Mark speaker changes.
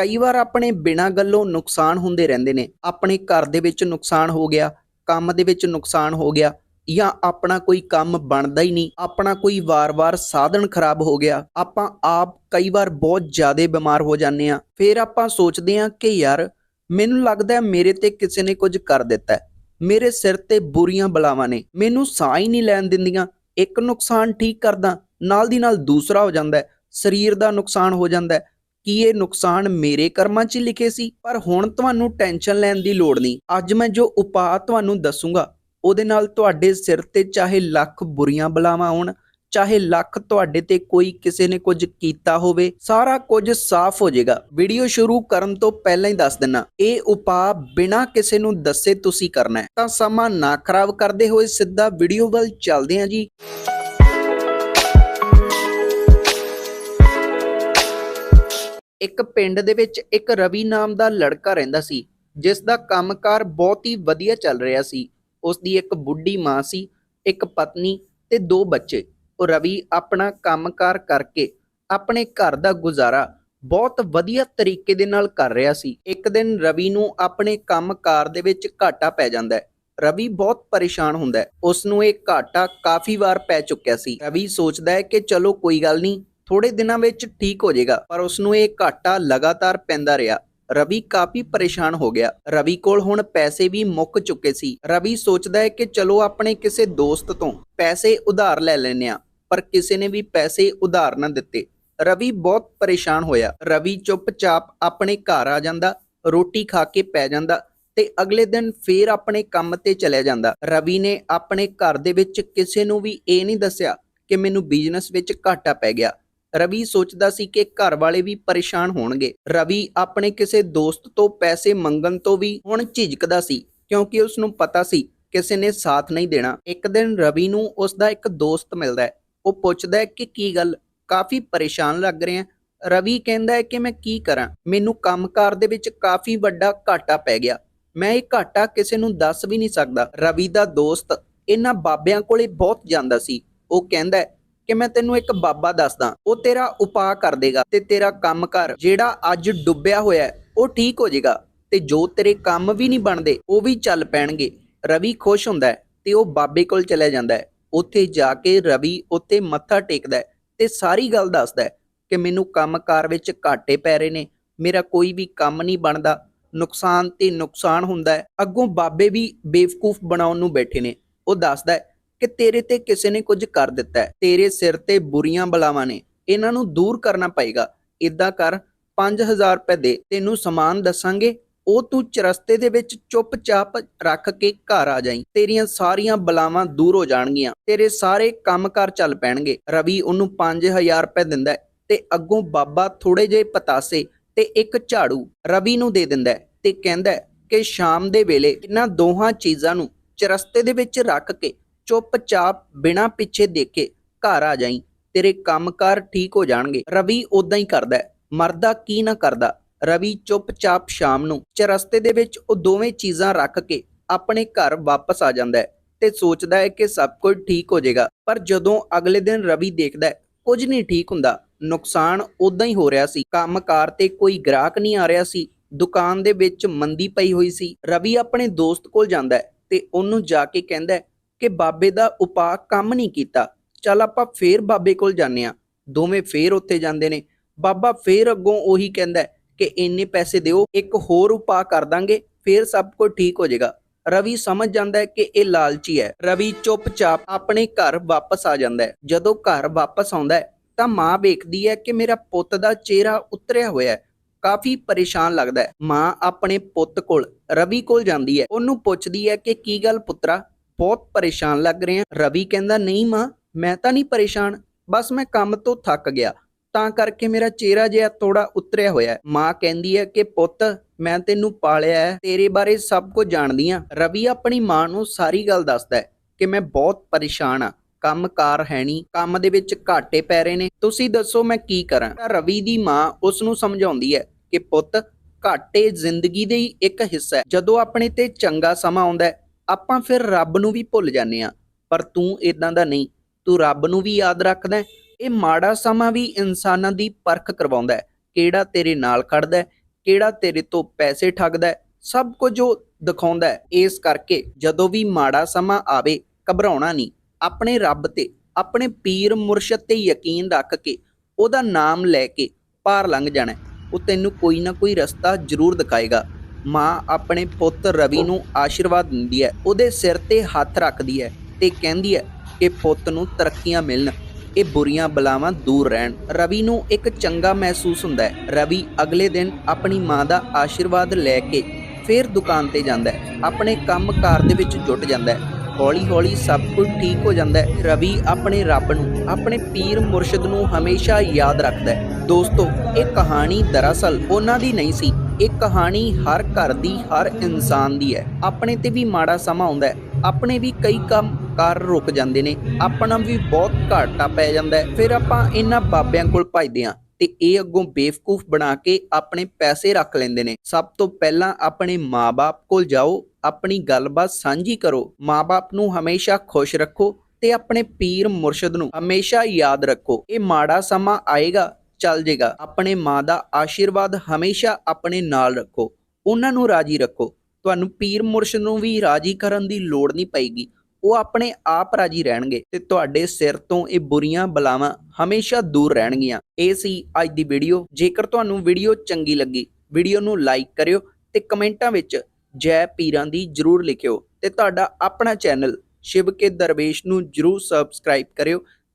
Speaker 1: ਕਈ ਵਾਰ ਆਪਣੇ ਬਿਨਾਂ ਗੱਲੋਂ ਨੁਕਸਾਨ ਹੁੰਦੇ ਰਹਿੰਦੇ ਨੇ। ਆਪਣੇ ਘਰ ਦੇ ਵਿੱਚ ਨੁਕਸਾਨ ਹੋ ਗਿਆ, ਕੰਮ ਦੇ ਵਿੱਚ ਨੁਕਸਾਨ ਹੋ ਗਿਆ ਜਾਂ ਆਪਣਾ ਕੋਈ ਕੰਮ ਬਣਦਾ ਹੀ ਨਹੀਂ, ਆਪਣਾ ਕੋਈ ਵਾਰ-ਵਾਰ ਸਾਧਨ ਖਰਾਬ ਹੋ ਗਿਆ, ਆਪਾਂ ਆਪ ਕਈ ਵਾਰ ਬਹੁਤ ਜ਼ਿਆਦਾ ਬਿਮਾਰ ਹੋ ਜਾਂਦੇ ਆ ਫਿਰ ਆਪਾਂ ਸੋਚਦੇ ਆ ਕਿ ਯਾਰ, ਮੈਨੂੰ ਲੱਗਦਾ ਮੇਰੇ ਤੇ ਕਿਸੇ ਨੇ ਕੁਝ ਕਰ ਦਿੱਤਾ ਮੇਰੇ ਸਿਰ ਤੇ ਬੁਰੀਆਂ ਬਲਾਵਾਂ ਨੇ, ਮੈਨੂੰ ਸਾਹ ਹੀ ਨਹੀਂ ਲੈਣ ਦਿੰਦੀਆਂ, ਇੱਕ ਨੁਕਸਾਨ ਠੀਕ ਕਰਦਾ, ਨਾਲ ਦੀ ਨਾਲ ਦੂਸਰਾ ਹੋ ਜਾਂਦਾ ਸਰੀਰ ਦਾ ਨੁਕਸਾਨ ਹੋ ਜਾਂਦਾ ਕੀ ਇਹ ਨੁਕਸਾਨ ਮੇਰੇ ਕਰਮਾਂ 'ਚ ਲਿਖੇ ਸੀ? ਪਰ ਹੁਣ ਤੁਹਾਨੂੰ ਟੈਨਸ਼ਨ ਲੈਣ ਦੀ ਲੋੜ ਨਹੀਂ। ਅੱਜ ਮੈਂ ਜੋ ਉਪਾਅ ਤੁਹਾਨੂੰ ਦੱਸੂਗਾ, ਉਹਦੇ ਨਾਲ ਤੁਹਾਡੇ ਸਿਰ ਤੇ ਚਾਹੇ ਲੱਖ ਬੁਰੀਆਂ ਬਲਾਵਾਂ ਹੋਣ, ਚਾਹੇ ਲੱਖ ਤੁਹਾਡੇ ਤੇ ਕੋਈ ਕਿਸੇ ਨੇ ਕੁਝ ਕੀਤਾ ਹੋਵੇ, ਸਾਰਾ ਕੁਝ ਸਾਫ਼ ਹੋ ਜਾਏਗਾ। ਵੀਡੀਓ ਸ਼ੁਰੂ ਕਰਨ ਤੋਂ ਪਹਿਲਾਂ ਹੀ ਦੱਸ ਦਿੰਨਾ, ਇਹ ਉਪਾਅ ਬਿਨਾਂ ਕਿਸੇ ਨੂੰ ਦੱਸੇ ਤੁਸੀਂ ਕਰਨਾ ਹੈ। ਤਾਂ ਸਮਾਂ ਨਾ ਖਰਾਬ ਕਰਦੇ ਹੋਏ ਸਿੱਧਾ ਵੀਡੀਓ ਵੱਲ ਚੱਲਦੇ ਹਾਂ ਜੀ। ਇੱਕ ਪਿੰਡ ਦੇ ਵਿੱਚ ਇੱਕ ਰਵੀ ਨਾਮ ਦਾ ਲੜਕਾ ਰਹਿੰਦਾ ਸੀ ਜਿਸ ਦਾ ਕੰਮਕਾਰ ਬਹੁਤ ਹੀ ਵਧੀਆ ਚੱਲ ਰਿਹਾ ਸੀ। ਉਸ ਦੀ ਇੱਕ ਬੁੱਢੀ ਮਾਂ ਸੀ, ਇੱਕ ਪਤਨੀ ਤੇ ਦੋ ਬੱਚੇ। ਉਹ ਰਵੀ ਆਪਣਾ ਕੰਮਕਾਰ ਕਰਕੇ ਆਪਣੇ ਘਰ ਦਾ ਗੁਜ਼ਾਰਾ ਬਹੁਤ ਵਧੀਆ ਤਰੀਕੇ ਦੇ ਨਾਲ ਕਰ ਰਿਹਾ ਸੀ। ਇੱਕ ਦਿਨ ਰਵੀ ਨੂੰ ਆਪਣੇ ਕੰਮਕਾਰ ਦੇ ਵਿੱਚ ਘਾਟਾ ਪੈ ਜਾਂਦਾ ਹੈ। ਰਵੀ ਬਹੁਤ ਪਰੇਸ਼ਾਨ ਹੁੰਦਾ ਹੈ। ਉਸ ਨੂੰ ਇਹ ਘਾਟਾ ਕਾਫੀ ਵਾਰ ਪੈ ਚੁੱਕਿਆ ਸੀ। ਰਵੀ ਸੋਚਦਾ ਹੈ ਕਿ ਚਲੋ ਕੋਈ ਗੱਲ ਨਹੀਂ ਥੋੜੇ ਦਿਨਾਂ ਵਿੱਚ ਠੀਕ ਹੋ ਜਾਏਗਾ, ਪਰ ਉਸ ਨੂੰ ਇਹ ਘਾਟਾ ਲਗਾਤਾਰ ਪੈਂਦਾ ਰਿਹਾ। ਰਵੀ ਕਾਫੀ ਪਰੇਸ਼ਾਨ ਹੋ ਗਿਆ। ਰਵੀ ਕੋਲ ਹੁਣ ਪੈਸੇ ਵੀ ਮੁੱਕ ਚੁੱਕੇ ਸੀ। ਰਵੀ ਸੋਚਦਾ ਹੈ ਕਿ ਚਲੋ ਆਪਣੇ ਕਿਸੇ ਦੋਸਤ ਤੋਂ ਪੈਸੇ ਉਧਾਰ ਲੈ ਲੈਨੇ ਆ ਪਰ ਕਿਸੇ ਨੇ ਵੀ ਪੈਸੇ ਉਧਾਰ ਨਾ ਦਿੱਤੇ। ਰਵੀ ਬਹੁਤ ਪਰੇਸ਼ਾਨ ਹੋਇਆ। ਰਵੀ ਚੁੱਪਚਾਪ ਆਪਣੇ ਘਰ ਆ ਜਾਂਦਾ, ਰੋਟੀ ਖਾ ਕੇ ਪੈ ਜਾਂਦਾ ਤੇ ਅਗਲੇ ਦਿਨ ਫੇਰ ਆਪਣੇ ਕੰਮ ਤੇ ਚਲਿਆ ਜਾਂਦਾ। ਰਵੀ ਨੇ ਆਪਣੇ ਘਰ ਦੇ ਵਿੱਚ ਕਿਸੇ ਨੂੰ ਵੀ ਇਹ ਨਹੀਂ ਦੱਸਿਆ ਕਿ ਮੈਨੂੰ ਬਿਜ਼ਨਸ ਵਿੱਚ ਘਾਟਾ ਪੈ ਗਿਆ। ਰਵੀ ਸੋਚਦਾ ਸੀ ਕਿ ਘਰ ਵਾਲੇ ਵੀ ਪਰੇਸ਼ਾਨ ਹੋਣਗੇ। ਰਵੀ ਆਪਣੇ ਕਿਸੇ ਦੋਸਤ ਤੋਂ ਪੈਸੇ ਮੰਗਣ ਤੋਂ ਵੀ ਹੁਣ ਝਿਜਕਦਾ ਸੀ, ਕਿਉਂਕਿ ਉਸ ਨੂੰ ਪਤਾ ਸੀ ਕਿਸੇ ਨੇ ਸਾਥ ਨਹੀਂ ਦੇਣਾ। ਇੱਕ ਦਿਨ ਰਵੀ ਨੂੰ ਉਸ ਦਾ ਇੱਕ ਦੋਸਤ ਮਿਲਦਾ ਹੈ। ਉਹ ਪੁੱਛਦਾ ਹੈ ਕਿ ਕੀ ਗੱਲ, ਕਾਫੀ ਪਰੇਸ਼ਾਨ ਲੱਗ ਰਹੇ ਆ ਰਵੀ ਕਹਿੰਦਾ ਹੈ ਕਿ ਮੈਂ ਕੀ ਕਰਾਂ? ਮੈਨੂੰ ਕੰਮਕਾਰ ਦੇ ਵਿੱਚ ਕਾਫੀ ਵੱਡਾ ਘਾਟਾ ਪੈ ਗਿਆ। ਮੈਂ ਇਹ ਘਾਟਾ ਕਿਸੇ ਨੂੰ ਦੱਸ ਵੀ ਨਹੀਂ ਸਕਦਾ। ਰਵੀ ਦਾ ਦੋਸਤ ਇਹਨਾਂ ਬਾਬਿਆਂ ਕੋਲੇ ਬਹੁਤ ਜਾਂਦਾ ਸੀ। ਉਹ ਕਹਿੰਦਾ ਕਿ ਮੈਂ ਤੈਨੂੰ ਇੱਕ ਬਾਬਾ ਦੱਸਦਾ, ਉਹ ਤੇਰਾ ਉਪਾਅ ਕਰ ਦੇਗਾ ਤੇ ਤੇਰਾ ਕੰਮ ਕਰ, ਜਿਹੜਾ ਅੱਜ ਡੁੱਬਿਆ ਹੋਇਆ ਉਹ ਠੀਕ ਹੋ ਜਾਏਗਾ ਤੇ ਜੋ ਤੇਰੇ ਕੰਮ ਵੀ ਨਹੀਂ ਬਣਦੇ, ਉਹ ਵੀ ਚੱਲ ਪੈਣਗੇ। ਰਵੀ ਖੁਸ਼ ਹੁੰਦਾ ਤੇ ਉਹ ਬਾਬੇ ਕੋਲ ਚਲਿਆ ਜਾਂਦਾ ਹੈ। ਉੱਥੇ ਜਾ ਕੇ ਰਵੀ ਉੱਤੇ ਮੱਥਾ ਟੇਕਦਾ ਤੇ ਸਾਰੀ ਗੱਲ ਦੱਸਦਾ ਕਿ ਮੈਨੂੰ ਕੰਮਕਾਰ ਵਿੱਚ ਘਾਟੇ ਪੈ ਰਹੇ ਨੇ, ਮੇਰਾ ਕੋਈ ਵੀ ਕੰਮ ਨਹੀਂ ਬਣਦਾ, ਨੁਕਸਾਨ ਤੇ ਨੁਕਸਾਨ ਹੁੰਦਾ ਹੈ। ਅੱਗੋਂ ਬਾਬੇ ਵੀ ਬੇਵਕੂਫ ਬਣਾਉਣ ਨੂੰ ਬੈਠੇ ਨੇ। ਉਹ ਦੱਸਦਾ ਹੈ ਕਿ ਤੇਰੇ ਤੇ ਕਿਸੇ ਨੇ ਕੁਝ ਕਰ ਦਿੱਤਾ ਹੈ। ਤੇਰੇ ਸਿਰ ਤੇ ਬੁਰੀਆਂ ਬਲਾਵਾਂ ਨੇ। ਇਹਨਾਂ ਨੂੰ ਦੂਰ ਕਰਨਾ ਪਏਗਾ। ਇਦਾਂ ਕਰ 5000 ਰੁਪਏ ਦੇ। ਤੈਨੂੰ ਸਮਾਨ ਦੱਸਾਂਗੇ। ਉਹ ਤੂੰ ਚਰਸਤੇ ਦੇ ਵਿੱਚ ਚੁੱਪਚਾਪ ਰੱਖ ਕੇ ਘਰ ਆ ਜਾਈਂ। ਤੇਰੀਆਂ ਸਾਰੀਆਂ ਬਲਾਵਾਂ ਦੂਰ ਹੋ ਜਾਣਗੀਆਂ। ਤੇਰੇ ਸਾਰੇ ਕੰਮਕਾਰ ਚੱਲ ਪੈਣਗੇ। ਰਵੀ ਉਹਨੂੰ 5000 ਰੁਪਏ ਦਿੰਦਾ ਤੇ ਅੱਗੋਂ ਬਾਬਾ ਥੋੜੇ ਜਿਹੇ ਪਤਾਸੇ ਤੇ ਇੱਕ ਝਾੜੂ ਰਵੀ ਨੂੰ ਦੇ ਦਿੰਦਾ ਤੇ ਕਹਿੰਦਾ ਕਿ ਸ਼ਾਮ ਦੇ ਵੇਲੇ ਇਹਨਾਂ ਦੋਹਾਂ ਚੀਜ਼ਾਂ ਨੂੰ ਚਰਸਤੇ ਦੇ ਵਿੱਚ ਰੱਖ ਕੇ ਚੁੱਪਚਾਪ ਬਿਨਾਂ ਪਿੱਛੇ ਦੇਖੇ ਘਰ ਆ ਜਾਈ, ਤੇਰੇ ਕੰਮਕਾਰ ਠੀਕ ਹੋ ਜਾਣਗੇ। ਰਵੀ ਉਦਾਂ ਹੀ ਕਰਦਾ ਮਰਦਾ ਕੀ ਨਾ ਕਰਦਾ। ਰਵੀ ਚੁੱਪਚਾਪ ਸ਼ਾਮ ਨੂੰ ਚਰਸਤੇ ਦੇ ਵਿੱਚ ਉਹ ਦੋਵੇਂ ਚੀਜ਼ਾਂ ਰੱਖ ਕੇ ਆਪਣੇ ਘਰ ਵਾਪਸ ਆ ਜਾਂਦਾ ਹੈ ਤੇ ਸੋਚਦਾ ਹੈ ਕਿ ਸਭ ਕੁਝ ਠੀਕ ਹੋ ਜਾਏਗਾ। ਪਰ ਜਦੋਂ ਅਗਲੇ ਦਿਨ ਰਵੀ ਦੇਖਦਾ ਕੁਝ ਨਹੀਂ ਠੀਕ ਹੁੰਦਾ, ਨੁਕਸਾਨ ਉਦਾਂ ਹੀ ਹੋ ਰਿਹਾ ਸੀ। ਕੰਮਕਾਰ ਤੇ ਕੋਈ ਗ੍ਰਾਹਕ ਨਹੀਂ ਆ ਰਿਹਾ ਸੀ, ਦੁਕਾਨ ਦੇ ਵਿੱਚ ਮੰਦੀ ਪਈ ਹੋਈ ਸੀ। ਰਵੀ ਆਪਣੇ ਦੋਸਤ ਕੋਲ ਜਾਂਦਾ ਤੇ ਉਹਨੂੰ ਜਾ ਕੇ ਕਹਿੰਦਾ ਕਿ ਬਾਬੇ ਦਾ ਉਪਾਅ ਕੰਮ ਨਹੀਂ ਕੀਤਾ। ਚੱਲ ਆਪਾਂ ਫੇਰ ਬਾਬੇ ਕੋਲ ਜਾਂਦੇ ਆ ਦੋਵੇਂ ਫੇਰ ਉੱਥੇ ਜਾਂਦੇ ਨੇ। ਬਾਬਾ ਫੇਰ ਅੱਗੋਂ ਉਹੀ ਕਹਿੰਦਾ ਕਿ ਇੰਨੇ ਪੈਸੇ ਦਿਓ, ਇੱਕ ਹੋਰ ਉਪਾਅ ਕਰ ਦਾਂਗੇ, ਫੇਰ ਸਭ ਕੁਝ ਠੀਕ ਹੋ ਜਾਏਗਾ। ਰਵੀ ਸਮਝ ਜਾਂਦਾ ਹੈ ਕਿ ਇਹ ਲਾਲਚੀ ਹੈ। ਰਵੀ ਚੁੱਪਚਾਪ ਆਪਣੇ ਘਰ ਵਾਪਸ ਆ ਜਾਂਦਾ ਹੈ। ਜਦੋਂ ਘਰ ਵਾਪਸ ਆਉਂਦਾ ਹੈ, ਤਾਂ ਮਾਂ ਵੇਖਦੀ ਹੈ ਕਿ ਮੇਰਾ ਪੁੱਤ ਦਾ ਚਿਹਰਾ ਉਤਰਿਆ ਹੋਇਆ ਹੈ। ਕਾਫੀ ਪਰੇਸ਼ਾਨ ਲੱਗਦਾ ਹੈ। ਮਾਂ ਆਪਣੇ ਪੁੱਤ ਕੋਲ, ਰਵੀ ਕੋਲ ਜਾਂਦੀ ਹੈ। ਉਹਨੂੰ ਪੁੱਛਦੀ ਹੈ ਕਿ ਕੀ ਗੱਲ ਪੁੱਤਰਾ? ਬਹੁਤ ਪਰੇਸ਼ਾਨ ਲੱਗ ਰਹੇ ਆ ਰਵੀ ਕਹਿੰਦਾ, ਨਹੀਂ ਮਾਂ, ਮੈਂ ਤਾਂ ਨਹੀਂ ਪਰੇਸ਼ਾਨ, ਬਸ ਮੈਂ ਕੰਮ ਤੋਂ ਥੱਕ ਗਿਆ। ਤਾਂ ਕਰਕੇ ਮੇਰਾ ਚਿਹਰਾ ਜਿਹਾ ਥੋੜਾ ਉਤਰਿਆ ਹੋਇਆ ਮਾਂ ਕਹਿੰਦੀ ਹੈ ਕਿ, ਪੁੱਤ, ਮੈਂ ਤੈਨੂੰ ਪਾਲਿਆ ਹੈ, ਤੇਰੇ ਬਾਰੇ ਸਭ ਕੁਝ ਜਾਣਦੀ ਆ ਰਵੀ ਆਪਣੀ ਮਾਂ ਨੂੰ ਸਾਰੀ ਗੱਲ ਦੱਸਦਾ ਹੈ ਕਿ ਮੈਂ ਬਹੁਤ ਪਰੇਸ਼ਾਨ ਆ ਕੰਮਕਾਰ ਹੈ ਨਹੀਂ, ਕੰਮ ਦੇ ਵਿੱਚ ਘਾਟੇ ਪੈ ਰਹੇ ਨੇ। ਤੁਸੀਂ ਦੱਸੋ ਮੈਂ ਕੀ ਕਰਾਂ? ਰਵੀ ਦੀ ਮਾਂ ਉਸ ਨੂੰ ਸਮਝਾਉਂਦੀ ਹੈ ਕਿ, ਪੁੱਤ, ਘਾਟੇ ਜ਼ਿੰਦਗੀ ਦੇ ਹੀ ਇੱਕ ਹਿੱਸਾ ਹੈ। ਜਦੋਂ ਆਪਣੇ ਤੇ ਚੰਗਾ ਸਮਾਂ ਆਉਂਦਾ ਹੈ ਆਪਾਂ ਫਿਰ ਰੱਬ ਨੂੰ ਵੀ ਭੁੱਲ ਜਾਂਦੇ ਆ ਪਰ ਤੂੰ ਇਦਾਂ ਦਾ ਨਹੀਂ, ਤੂੰ ਰੱਬ ਨੂੰ ਵੀ ਯਾਦ ਰੱਖਦਾ ਇਹ ਮਾੜਾ ਸਮਾਂ ਵੀ ਇਨਸਾਨਾਂ ਦੀ ਪਰਖ ਕਰਵਾਉਂਦਾ ਹੈ, ਕਿਹੜਾ ਤੇਰੇ ਨਾਲ ਖੜਦਾ ਕਿਹੜਾ ਤੇਰੇ ਤੋਂ ਪੈਸੇ ਠੱਗਦਾ ਸਭ ਕੁਝ ਉਹ ਦਿਖਾਉਂਦਾ ਇਸ ਕਰਕੇ ਜਦੋਂ ਵੀ ਮਾੜਾ ਸਮਾਂ ਆਵੇ, ਘਬਰਾਉਣਾ ਨਹੀਂ, ਆਪਣੇ ਰੱਬ ਤੇ, ਆਪਣੇ ਪੀਰ ਮੁਰਸ਼ਦ ਤੇ ਯਕੀਨ ਰੱਖ ਕੇ, ਉਹਦਾ ਨਾਮ ਲੈ ਕੇ ਪਾਰ ਲੰਘ ਜਾਣਾ ਉਹ ਤੈਨੂੰ ਕੋਈ ਨਾ ਕੋਈ ਰਸਤਾ ਜ਼ਰੂਰ ਦਿਖਾਏਗਾ। ਮਾਂ ਆਪਣੇ ਪੁੱਤ ਰਵੀ ਨੂੰ ਆਸ਼ੀਰਵਾਦ ਦਿੰਦੀ ਹੈ, ਉਹਦੇ ਸਿਰ ਤੇ ਹੱਥ ਰੱਖਦੀ ਹੈ ਤੇ ਕਹਿੰਦੀ ਹੈ ਕਿ ਪੁੱਤ ਨੂੰ ਤਰੱਕੀਆਂ ਮਿਲਣ, ਇਹ ਬੁਰੀਆਂ ਬਲਾਵਾਂ ਦੂਰ ਰਹਿਣ। ਰਵੀ ਨੂੰ ਇੱਕ ਚੰਗਾ ਮਹਿਸੂਸ ਹੁੰਦਾ ਹੈ। ਰਵੀ ਅਗਲੇ ਦਿਨ ਆਪਣੀ ਮਾਂ ਦਾ ਆਸ਼ੀਰਵਾਦ ਲੈ ਕੇ ਫਿਰ ਦੁਕਾਨ ਤੇ ਜਾਂਦਾ ਹੈ। ਆਪਣੇ ਕੰਮਕਾਰ ਦੇ ਵਿੱਚ ਜੁਟ ਜਾਂਦਾ ਹੈ। ਹੌਲੀ ਹੌਲੀ ਸਭ ਕੁਝ ਠੀਕ ਹੋ ਜਾਂਦਾ ਹੈ। ਰਵੀ ਆਪਣੇ ਰੱਬ ਨੂੰ, ਆਪਣੇ ਪੀਰ ਮੁਰਸ਼ਿਦ ਨੂੰ ਹਮੇਸ਼ਾ ਯਾਦ ਰੱਖਦਾ ਹੈ। ਦੋਸਤੋ, ਇਹ ਕਹਾਣੀ ਦਰਅਸਲ ਉਹਨਾਂ ਦੀ ਨਹੀਂ ਸੀ। ਇਹ ਕਹਾਣੀ ਹਰ ਘਰ ਦੀ, ਹਰ ਇਨਸਾਨ ਦੀ ਹੈ। ਆਪਣੇ ਤੇ ਵੀ ਮਾੜਾ ਸਮਾਂ ਆਉਂਦਾ ਹੈ। ਆਪਣੇ ਵੀ ਕਈ ਕੰਮ ਕਾਰ ਰੁਕ ਜਾਂਦੇ ਨੇ। ਆਪਣਾ ਵੀ ਬਹੁਤ ਘਾਟਾ ਪੈ ਜਾਂਦਾ ਫਿਰ ਆਪਾਂ ਇਹਨਾਂ ਬਾਬਿਆਂ ਕੋਲ ਭਜਦੇ ਹਾਂ ਤੇ ਇਹ ਅੱਗੋਂ ਬੇਵਕੂਫ ਬਣਾ ਕੇ ਆਪਣੇ ਪੈਸੇ ਰੱਖ ਲੈਂਦੇ ਨੇ। ਸਭ ਤੋਂ ਪਹਿਲਾਂ ਆਪਣੇ ਮਾਪੇ ਕੋਲ ਜਾਓ। ਆਪਣੀ ਗੱਲਬਾਤ ਸਾਂਝੀ ਕਰੋ। ਮਾਪੇ ਨੂੰ ਹਮੇਸ਼ਾ ਖੁਸ਼ ਰੱਖੋ ਤੇ ਆਪਣੇ ਪੀਰ ਮੁਰਸ਼ਿਦ ਨੂੰ ਹਮੇਸ਼ਾ ਯਾਦ ਰੱਖੋ। ਇਹ ਮਾੜਾ ਸਮਾਂ ਆਏਗਾ। ਚੱਲ ਜੇਗਾ। ਆਪਣੇ ਮਾਂ ਦਾ ਆਸ਼ੀਰਵਾਦ ਹਮੇਸ਼ਾ ਆਪਣੇ ਨਾਲ ਰੱਖੋ। ਉਹਨਾਂ ਨੂੰ ਰਾਜੀ ਰੱਖੋ। ਤੁਹਾਨੂੰ ਪੀਰ ਮੁਰਸ਼ਿਦ ਨੂੰ ਵੀ ਰਾਜੀ ਕਰਨ ਦੀ ਲੋੜ ਨਹੀਂ ਪਏਗੀ। ਉਹ ਆਪਣੇ ਆਪ ਰਾਜੀ ਰਹਿਣਗੇ ਤੇ ਤੁਹਾਡੇ ਸਿਰ ਤੋਂ ਇਹ ਬੁਰੀਆਂ ਬਲਾਵਾਂ ਹਮੇਸ਼ਾ ਦੂਰ ਰਹਿਣਗੀਆਂ। ਇਹ ਸੀ ਅੱਜ ਦੀ ਵੀਡੀਓ। ਜੇਕਰ ਤੁਹਾਨੂੰ ਵੀਡੀਓ ਚੰਗੀ ਲੱਗੀ, ਵੀਡੀਓ ਨੂੰ ਲਾਈਕ ਕਰਿਓ ਤੇ ਕਮੈਂਟਾਂ ਵਿੱਚ ਜੈ ਪੀਰਾਂ ਦੀ ਜਰੂਰ ਲਿਖਿਓ ਤੇ ਤੁਹਾਡਾ ਆਪਣਾ ਚੈਨਲ ਸ਼ਿਵ ਕੇ ਦਰਵੇਸ਼ ਨੂੰ ਜਰੂਰ ਸਬਸਕ੍ਰਾਈਬ ਕਰਿਓ